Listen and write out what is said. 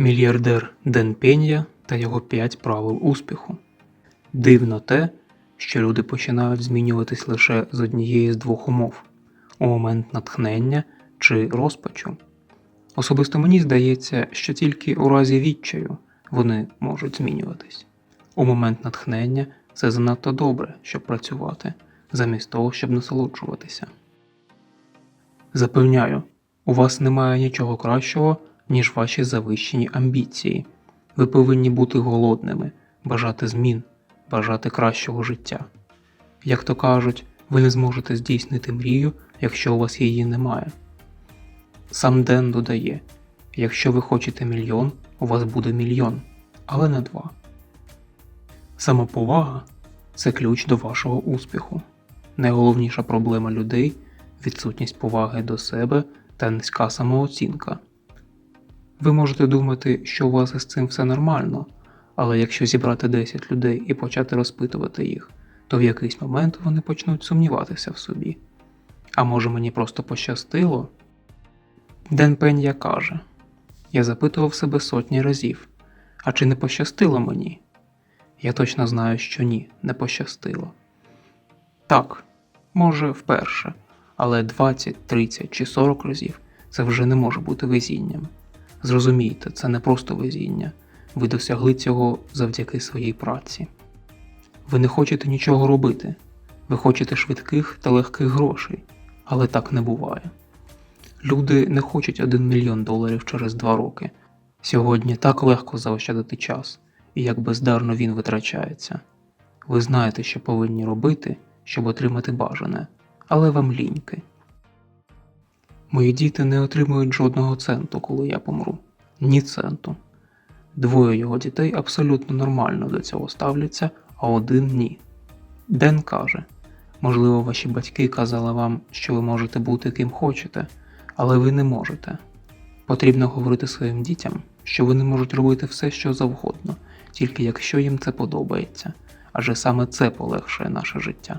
Мільярдер Ден Пенья та його 5 правил успіху. Дивно те, що люди починають змінюватись лише з однієї з двох умов у момент натхнення чи розпачу. Особисто мені здається, що тільки у разі відчаю вони можуть змінюватись. У момент натхнення це занадто добре, щоб працювати, замість того, щоб насолоджуватися. Запевняю, у вас немає нічого кращого, ніж ваші завищені амбіції. Ви повинні бути голодними, бажати змін, бажати кращого життя. Як то кажуть, ви не зможете здійснити мрію, якщо у вас її немає. Сам Ден додає: якщо ви хочете мільйон, у вас буде мільйон, але не два. Самоповага це ключ до вашого успіху. Найголовніша проблема людей відсутність поваги до себе та низька самооцінка. Ви можете думати, що у вас із цим все нормально, але якщо зібрати 10 людей і почати розпитувати їх, то в якийсь момент вони почнуть сумніватися в собі. А може мені просто пощастило? Ден Пенья каже: Я запитував себе сотні разів, а чи не пощастило мені? Я точно знаю, що ні, не пощастило. Так, може, вперше, але 20, 30 чи 40 разів це вже не може бути везінням. Зрозумійте, це не просто везіння. Ви досягли цього завдяки своїй праці. Ви не хочете нічого робити, ви хочете швидких та легких грошей, але так не буває. Люди не хочуть 1 мільйон доларів через 2 роки. Сьогодні так легко заощадити час, і як бездарно він витрачається. Ви знаєте, що повинні робити, щоб отримати бажане, але вам ліньки. Мої діти не отримують жодного центу, коли я помру. Ні центу. Двоє його дітей абсолютно нормально до цього ставляться, а один ні. Ден каже: можливо, ваші батьки казали вам, що ви можете бути ким хочете, але ви не можете. Потрібно говорити своїм дітям, що вони можуть робити все, що завгодно, тільки якщо їм це подобається, адже саме це полегшує наше життя.